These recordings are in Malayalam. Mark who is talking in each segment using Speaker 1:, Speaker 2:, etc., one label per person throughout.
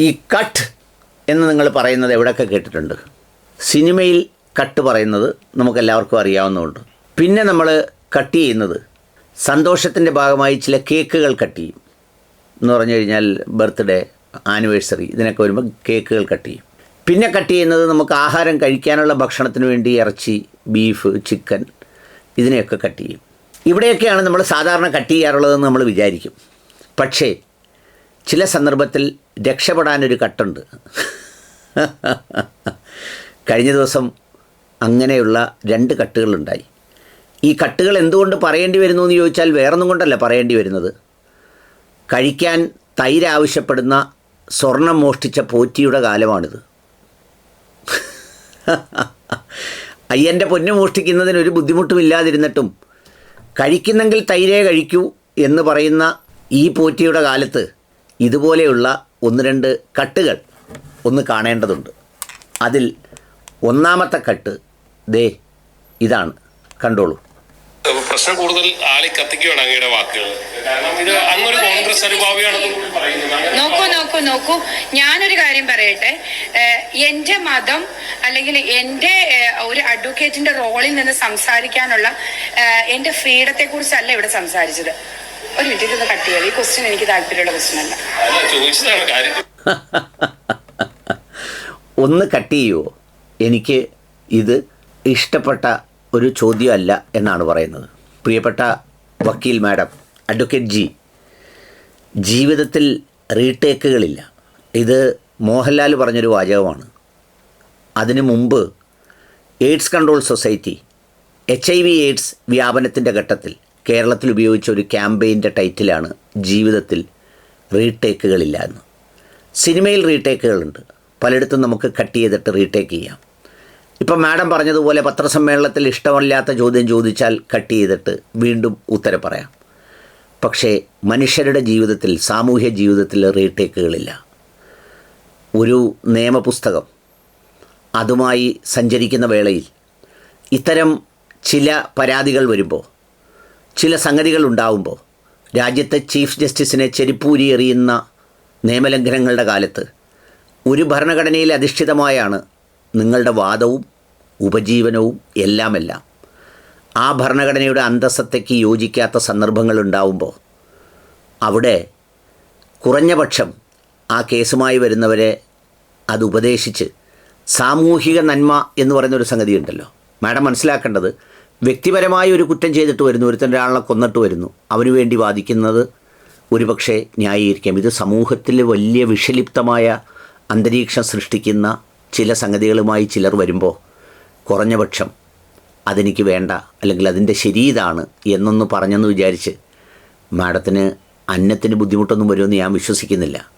Speaker 1: ഈ കട്ട് എന്ന് നിങ്ങൾ പറയുന്നത് എവിടെയൊക്കെ കേട്ടിട്ടുണ്ട്? സിനിമയിൽ കട്ട് പറയുന്നത് നമുക്കെല്ലാവർക്കും അറിയാവുന്നതുകൊണ്ട് പിന്നെ നമ്മൾ കട്ട് ചെയ്യുന്നത് സന്തോഷത്തിന്റെ ഭാഗമായി ചില കേക്കുകൾ കട്ട് ചെയ്യും. എന്ന് പറഞ്ഞു കഴിഞ്ഞാൽ ബർത്ത്ഡേ ആനിവേഴ്സറി ഇതിനൊക്കെ വരുമ്പോൾ കേക്കുകൾ കട്ട് ചെയ്യും. പിന്നെ കട്ട് ചെയ്യുന്നത് നമുക്ക് ആഹാരം കഴിക്കാനുള്ള ഭക്ഷണത്തിന് വേണ്ടി ഇറച്ചി ബീഫ് ചിക്കൻ ഇതിനെയൊക്കെ കട്ട് ചെയ്യും. ഇവിടെയൊക്കെയാണ് നമ്മൾ സാധാരണ കട്ട് ചെയ്യാറുള്ളതെന്ന് നമ്മൾ വിചാരിക്കും. പക്ഷേ ചില സന്ദർഭത്തിൽ രക്ഷപ്പെടാനൊരു കട്ടുണ്ട്. കഴിഞ്ഞ ദിവസം അങ്ങനെയുള്ള രണ്ട് കട്ടുകളുണ്ടായി. ഈ കട്ടുകൾ എന്തുകൊണ്ട് പറയേണ്ടി വരുന്നു എന്ന് ചോദിച്ചാൽ വേറൊന്നും കൊണ്ടല്ല പറയേണ്ടി വരുന്നത്. കഴിക്കാൻ തൈര് ആവശ്യപ്പെടുന്ന സ്വർണം മോഷ്ടിച്ച പോറ്റിയുടെ കാലമാണിത്. അയ്യന്റെ പൊന്നു മോഷ്ടിക്കുന്നതിന് ഒരു ബുദ്ധിമുട്ടും ഇല്ലാതിരുന്നിട്ടും കഴിക്കുന്നെങ്കിൽ തൈരേ കഴിക്കൂ എന്ന് പറയുന്ന ഈ പോറ്റിയുടെ കാലത്ത് ഇതുപോലെയുള്ള ഒന്ന് രണ്ട് കട്ടുകൾ ഒന്ന് കാണേണ്ടതുണ്ട്. അതിൽ ഒന്നാമത്തെ കട്ട് ദേ ഇതാണ്. കണ്ടോളൂ.
Speaker 2: പ്രശ്നം കൂടുതൽ ആളി കത്തിക്കുകയാണ് അങ്ങയുടെ വാക്കുകൾ. കാരണം ഇത് അങ്ങൊരു കോൺഗ്രസ് അനുഭാവിയാണെന്ന് കൂടി പറയുന്നത്
Speaker 3: നോക്കൂ നോക്കൂ നോക്കൂ. ഞാനൊരു കാര്യം പറയട്ടെ. എന്റെ മതം അല്ലെങ്കിൽ എന്റെ ഒരു അഡ്വക്കേറ്റിന്റെ റോളിൽ നിന്ന് സംസാരിക്കാനുള്ള എന്റെ ഫ്രീഡത്തെ കുറിച്ചല്ല ഇവിടെ സംസാരിച്ചത്. ഒരു മിനിറ്റ് ഇതൊന്ന് കട്ട് ചെയ്യാം. ഈ ക്വസ്റ്റ്യൻ എനിക്ക് താല്പര്യമുള്ള ക്വസ്റ്റ്യൻ അല്ല.
Speaker 2: അല്ല ചോദിച്ചതാണ് കാര്യം.
Speaker 1: ഒന്ന് കട്ട് ചെയ്യുമോ എനിക്ക് ഇത് ഇഷ്ടപ്പെട്ട ഒരു ചോദ്യമല്ല എന്നാണ് പറയുന്നത്. പ്രിയപ്പെട്ട വക്കീൽ മാഡം അഡ്വക്കേറ്റ് ജി ജീവിതത്തിൽ റീടേക്കുകളില്ല ഇത് മോഹൻലാൽ പറഞ്ഞൊരു വാചകമാണ്. അതിനു മുമ്പ് AIDS control society H I V AIDS വ്യാപനത്തിന്റെ ഘട്ടത്തിൽ കേരളത്തിൽ ഉപയോഗിച്ച ഒരു ക്യാമ്പയിന്റെ ടൈറ്റിലാണ് ജീവിതത്തിൽ റീടേക്കുകളില്ല എന്ന് സിനിമയിൽ റീടേക്കുകളുണ്ട്. പലയിടത്തും നമുക്ക് കട്ട് ചെയ്തിട്ട് റീടേക്ക് ചെയ്യാം. ഇപ്പം മാഡം പറഞ്ഞതുപോലെ പത്രസമ്മേളനത്തിൽ ഇഷ്ടമല്ലാത്ത ചോദ്യം ചോദിച്ചാൽ കട്ട് ചെയ്തിട്ട് വീണ്ടും ഉത്തരം പറയാം. പക്ഷേ മനുഷ്യരുടെ ജീവിതത്തിൽ സാമൂഹ്യ ജീവിതത്തിൽ റീടേക്കുകളില്ല. ഒരു നിയമപുസ്തകം അതുമായി സഞ്ചരിക്കുന്ന വേളയിൽ ഇത്തരം ചില പരാതികൾ വരുമ്പോൾ ചില സംഗതികൾ ഉണ്ടാവുമ്പോൾ രാജ്യത്തെ ചീഫ് ജസ്റ്റിസിനെ ചെരിപ്പൂരി എറിയുന്ന നിയമലംഘനങ്ങളുടെ കാലത്ത് ഒരു ഭരണഘടനയിൽ അധിഷ്ഠിതമായാണ് നിങ്ങളുടെ വാദവും ഉപജീവനവും എല്ലാമെല്ലാം. ആ ഭരണഘടനയുടെ അന്തസ്സത്തേക്ക് യോജിക്കാത്ത സന്ദർഭങ്ങൾ ഉണ്ടാവുമ്പോൾ അവിടെ കുറഞ്ഞപക്ഷം ആ കേസുമായി വരുന്നവരെ അത് ഉപദേശിച്ച് സാമൂഹിക നന്മ എന്ന് പറയുന്നൊരു സംഗതിയുണ്ടല്ലോ. മാഡം മനസ്സിലാക്കേണ്ടത് വ്യക്തിപരമായ ഒരു കുറ്റം ചെയ്തിട്ട് വരുന്നു ഒരുത്തൻ ഒരാളെ കൊന്നിട്ട് വരുന്നു. അവന് വേണ്ടി വാദിക്കുന്നത് ഒരുപക്ഷെ ന്യായീകരിക്കാം. ഇത് സമൂഹത്തിൽ വലിയ വിഷലിപ്തമായ അന്തരീക്ഷം സൃഷ്ടിക്കുന്ന ചില സംഗതികളുമായി ചിലർ വരുമ്പോൾ കുറഞ്ഞപക്ഷം അതെനിക്ക് വേണ്ട അല്ലെങ്കിൽ അതിന്റെ ശരി ഇതാണ് എന്നൊന്ന് പറഞ്ഞെന്ന് വിചാരിച്ച് മാഡത്തിന് അന്നത്തിന് ബുദ്ധിമുട്ടൊന്നും വരുമെന്ന് ഞാൻ വിശ്വസിക്കുന്നില്ല.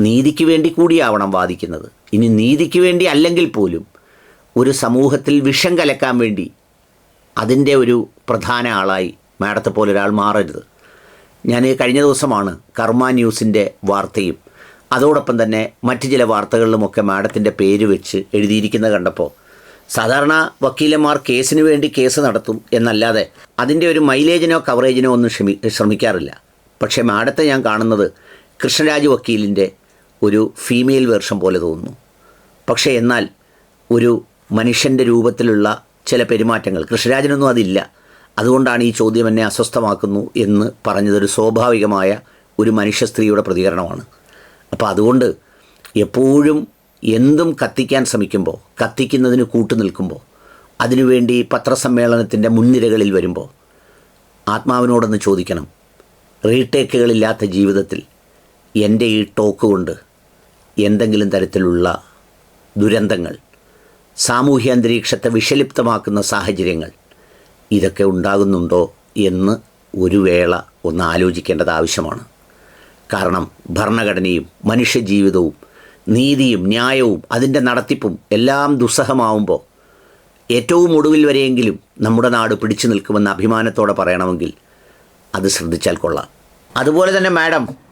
Speaker 1: നീതിക്ക് വേണ്ടി കൂടിയാവണം വാദിക്കുന്നത്. ഇനി നീതിക്ക് വേണ്ടി അല്ലെങ്കിൽ പോലും ഒരു സമൂഹത്തിൽ വിഷം കലക്കാൻ വേണ്ടി അതിന്റെ ഒരു പ്രധാന ആളായി മാഡത്തെ പോലെ ഒരാൾ മാറരുത്. ഞാൻ കഴിഞ്ഞ ദിവസമാണ് കർമ്മ ന്യൂസിന്റെ വാർത്തയും അതോടൊപ്പം തന്നെ മറ്റ് ചില വാർത്തകളിലുമൊക്കെ മാഡത്തിന്റെ പേര് വെച്ച് എഴുതിയിരിക്കുന്നത് കണ്ടപ്പോൾ സാധാരണ വക്കീലന്മാർ കേസിന് വേണ്ടി കേസ് നടത്തും എന്നല്ലാതെ അതിന്റെ ഒരു മൈലേജിനോ കവറേജിനോ ഒന്നും ശ്രമി ശ്രമിക്കാറില്ല. പക്ഷേ മാഡത്തെ ഞാൻ കാണുന്നത് കൃഷ്ണരാജ് വക്കീലിന്റെ ഒരു ഫീമെയിൽ വേർഷൻ പോലെ തോന്നുന്നു. പക്ഷേ എന്നാൽ ഒരു മനുഷ്യന്റെ രൂപത്തിലുള്ള ചില പെരുമാറ്റങ്ങൾ. കൃഷ്ണരാജനൊന്നും അതില്ല. അതുകൊണ്ടാണ് ഈ ചോദ്യം എന്നെ അസ്വസ്ഥമാക്കുന്നു എന്ന് പറഞ്ഞതൊരു സ്വാഭാവികമായ ഒരു മനുഷ്യ സ്ത്രീയുടെ പ്രതികരണമാണ്. അപ്പോൾ അതുകൊണ്ട് എപ്പോഴും എന്തും കത്തിക്കാൻ ശ്രമിക്കുമ്പോൾ കത്തിക്കുന്നതിന് കൂട്ടു നിൽക്കുമ്പോൾ അതിനുവേണ്ടി പത്രസമ്മേളനത്തിന്റെ മുൻനിരകളിൽ വരുമ്പോൾ ആത്മാവിനോടൊന്ന് ചോദിക്കണം. റീടേക്കുകളില്ലാത്ത ജീവിതത്തിൽ എന്റെ ഈ ടോക്ക് കൊണ്ട് എന്തെങ്കിലും തരത്തിലുള്ള ദുരന്തങ്ങൾ സാമൂഹ്യ അന്തരീക്ഷത്തെ വിഷലിപ്തമാക്കുന്ന സാഹചര്യങ്ങൾ ഇതൊക്കെ ഉണ്ടാകുന്നുണ്ടോ എന്ന് ഒരു വേള ഒന്ന് ആലോചിക്കേണ്ടത് ആവശ്യമാണ്. കാരണം ഭരണഘടനയും മനുഷ്യജീവിതവും നീതിയും ന്യായവും അതിന്റെ നടത്തിപ്പും എല്ലാം ദുസ്സഹമാവുമ്പോൾ ഏറ്റവും ഒടുവിൽ വരെയെങ്കിലും നമ്മുടെ നാട് പിടിച്ചു നിൽക്കുമെന്ന് അഭിമാനത്തോടെ പറയണമെങ്കിൽ അത് ശ്രദ്ധിച്ചാൽ കൊള്ളാം. അതുപോലെ തന്നെ മാഡം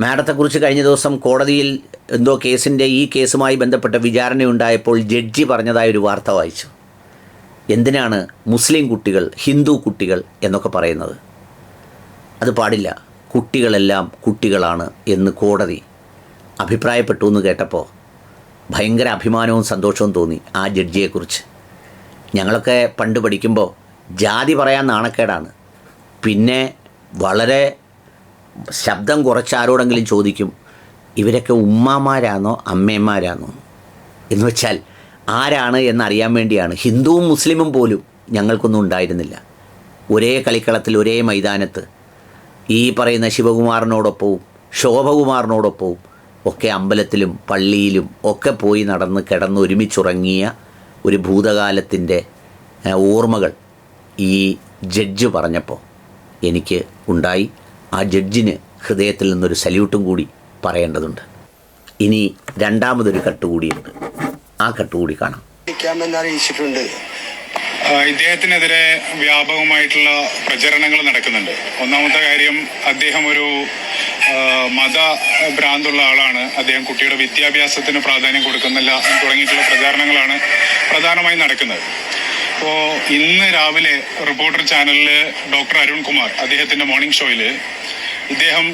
Speaker 1: മാഡത്തെക്കുറിച്ച് കഴിഞ്ഞ ദിവസം കോടതിയിൽ എന്തോ കേസിന്റെ ഈ കേസുമായി ബന്ധപ്പെട്ട വിചാരണയുണ്ടായപ്പോൾ ജഡ്ജി പറഞ്ഞതായ ഒരു വാർത്ത വായിച്ചു. എന്തിനാണ് മുസ്ലിം കുട്ടികൾ ഹിന്ദു കുട്ടികൾ എന്നൊക്കെ പറയുന്നത്? അത് പാടില്ല. കുട്ടികളെല്ലാം കുട്ടികളാണ് എന്ന് കോടതി അഭിപ്രായപ്പെട്ടു എന്ന് കേട്ടപ്പോൾ ഭയങ്കര അഭിമാനവും സന്തോഷവും തോന്നി ആ ജഡ്ജിയെക്കുറിച്ച്. ഞങ്ങളൊക്കെ പണ്ട് പഠിക്കുമ്പോൾ ജാതി പറയാൻ നാണക്കേടാണ്. പിന്നെ വളരെ ശബ്ദം കുറച്ച് ആരോടെങ്കിലും ചോദിക്കും ഇവരൊക്കെ ഉമ്മമാരാണോ അമ്മേമാരാണോ എന്ന് വെച്ചാൽ ആരാണ് എന്നറിയാൻ വേണ്ടിയാണ്. ഹിന്ദുവും മുസ്ലിമും പോലും ഞങ്ങൾക്കൊന്നും ഉണ്ടായിരുന്നില്ല. ഒരേ കളിക്കളത്തിൽ ഒരേ മൈതാനത്ത് ഈ പറയുന്ന ശിവകുമാറിനോടൊപ്പവും ശോഭകുമാറിനോടൊപ്പവും ഒക്കെ അമ്പലത്തിലും പള്ളിയിലും ഒക്കെ പോയി നടന്ന് കിടന്ന് ഒരുമിച്ചുറങ്ങിയ ഒരു ഭൂതകാലത്തിന്റെ ഓർമ്മകൾ ഈ ജഡ്ജ് പറഞ്ഞപ്പോൾ എനിക്ക് ഉണ്ടായി. ആ ജഡ്ജിന് ഹൃദയത്തിൽ നിന്നൊരു സല്യൂട്ടും കൂടി പറയേണ്ടതുണ്ട്. ഇനി രണ്ടാമതൊരു കട്ടുകൂടിയുണ്ട് ആ കട്ടുകൂടി കാണാം. ാമെന്ന്
Speaker 4: അറിയിച്ചിട്ടുണ്ട്.
Speaker 5: ഇദ്ദേഹത്തിനെതിരെ വ്യാപകമായിട്ടുള്ള പ്രചരണങ്ങൾ നടക്കുന്നുണ്ട്. ഒന്നാമത്തെ കാര്യം അദ്ദേഹം ഒരു മത ഭ്രാന്തുള്ള ആളാണ്. അദ്ദേഹം കുട്ടിയുടെ വിദ്യാഭ്യാസത്തിന് പ്രാധാന്യം കൊടുക്കുന്നില്ല തുടങ്ങിയിട്ടുള്ള പ്രചാരണങ്ങളാണ് പ്രധാനമായും നടക്കുന്നത്. അപ്പോൾ ഇന്ന് രാവിലെ റിപ്പോർട്ടർ ചാനലിൽ ഡോക്ടർ അരുൺകുമാർ അദ്ദേഹത്തിന്റെ മോർണിംഗ് ഷോയിൽ ഇദ്ദേഹം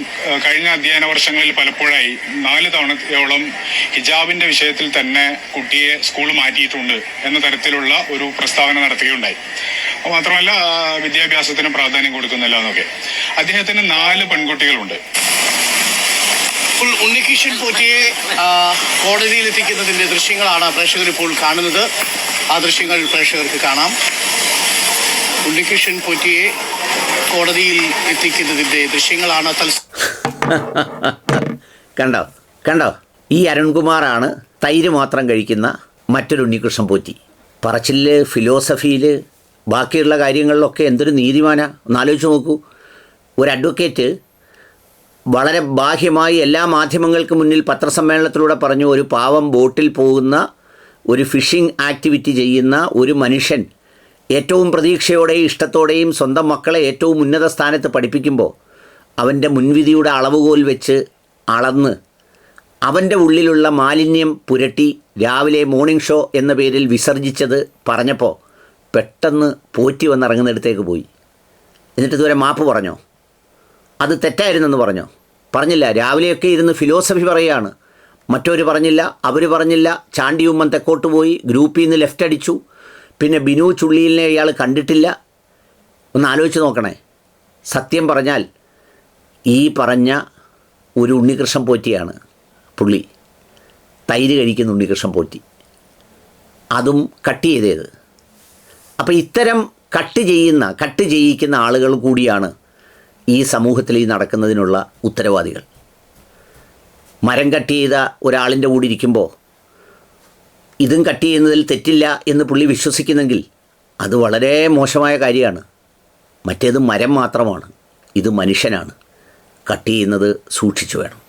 Speaker 5: കഴിഞ്ഞ അധ്യയന വർഷങ്ങളിൽ പലപ്പോഴായി നാല് തവണയോളം ഹിജാബിന്റെ വിഷയത്തിൽ തന്നെ കുട്ടിയെ സ്കൂൾ മാറ്റിയിട്ടുണ്ട് എന്ന തരത്തിലുള്ള ഒരു പ്രസ്താവന നടത്തുകയുണ്ടായി. അപ്പൊ മാത്രമല്ല വിദ്യാഭ്യാസത്തിന് പ്രാധാന്യം കൊടുക്കുന്നില്ല എന്നൊക്കെ. അദ്ദേഹത്തിന് നാല് പെൺകുട്ടികളുണ്ട്.
Speaker 6: ഇപ്പോൾ ഉണ്ണികൃഷ്ണൻ പോറ്റിയെ കോടതിയിൽ എത്തിക്കുന്നതിന്റെ ദൃശ്യങ്ങളാണ് പ്രേക്ഷകർ ഇപ്പോൾ കാണുന്നത്. ആ ദൃശ്യങ്ങൾ പ്രേക്ഷകർക്ക് കാണാം. ഉണ്ണികൃഷ്ണൻ പോറ്റിയെ കോടതിയിൽ എത്തിക്കുന്നതിന്റെ ദൃശ്യങ്ങളാണ്
Speaker 1: കണ്ടോ കണ്ടോ? ഈ അരുൺകുമാറാണ് തൈര് മാത്രം കഴിക്കുന്ന മറ്റൊരു ഉണ്ണികൃഷ്ണൻ പോറ്റി. പറച്ചിൽ ഫിലോസഫിയിൽ ബാക്കിയുള്ള കാര്യങ്ങളിലൊക്കെ എന്തൊരു നീതിമാന? ഒന്നാലോചിച്ച് നോക്കൂ. ഒരു അഡ്വക്കേറ്റ് വളരെ ബാഹ്യമായി എല്ലാ മാധ്യമങ്ങൾക്ക് മുന്നിൽ പത്രസമ്മേളനത്തിലൂടെ പറഞ്ഞു ഒരു പാവം ബോട്ടിൽ പോകുന്ന ഒരു ഫിഷിംഗ് ആക്ടിവിറ്റി ചെയ്യുന്ന ഒരു മനുഷ്യൻ ഏറ്റവും പ്രതീക്ഷയോടെയും ഇഷ്ടത്തോടെയും സ്വന്തം മക്കളെ ഏറ്റവും ഉന്നത സ്ഥാനത്ത് പഠിപ്പിക്കുമ്പോൾ അവന്റെ മുൻവിധിയുടെ അളവുകോൽ വെച്ച് അളന്ന് അവന്റെ ഉള്ളിലുള്ള മാലിന്യം പുരട്ടി രാവിലെ മോർണിംഗ് ഷോ എന്ന പേരിൽ വിസർജിച്ചത് പറഞ്ഞപ്പോൾ പെട്ടെന്ന് പോറ്റി വന്നിറങ്ങുന്നിടത്തേക്ക് പോയി. എന്നിട്ട് ഇതുവരെ മാപ്പ് പറഞ്ഞോ? അത് തെറ്റായിരുന്നെന്ന് പറഞ്ഞോ? പറഞ്ഞില്ല. രാവിലെയൊക്കെ ഇരുന്ന് ഫിലോസഫി പറയുകയാണ്. മറ്റവർ പറഞ്ഞില്ല അവർ പറഞ്ഞില്ല. ചാണ്ടിയുമ്മൻ തെക്കോട്ട് പോയി ഗ്രൂപ്പിൽ നിന്ന് ലെഫ്റ്റ് അടിച്ചു. പിന്നെ ബിനു ചുള്ളിയിലിനെ ഇയാൾ കണ്ടിട്ടില്ല. ഒന്ന് ആലോചിച്ച് നോക്കണേ. സത്യം പറഞ്ഞാൽ ഈ പറഞ്ഞ ഒരു ഉണ്ണികൃഷ്ണൻ പോറ്റിയാണ് പുള്ളി. തൈര് കഴിക്കുന്ന ഉണ്ണികൃഷ്ണൻ പോറ്റി. അതും കട്ട് ചെയ്തേത്. അപ്പോൾ ഇത്തരം കട്ട് ചെയ്യുന്ന കട്ട് ചെയ്യിക്കുന്ന ആളുകൾ കൂടിയാണ് ഈ സമൂഹത്തിൽ ഈ നടക്കുന്നതിനുള്ള ഉത്തരവാദികൾ. മരം കട്ട് ചെയ്ത ഒരാളിന്റെ കൂടെ ഇരിക്കുമ്പോൾ ഇതും കട്ട് ചെയ്യുന്നതിൽ തെറ്റില്ല എന്ന് പുള്ളി വിശ്വസിക്കുന്നെങ്കിൽ അത് വളരെ മോശമായ കാര്യമാണ്. മറ്റേത് മരം മാത്രമാണ്. ഇത് മനുഷ്യനാണ്. കട്ട് ചെയ്യുന്നത് സൂക്ഷിച്ചു വേണം.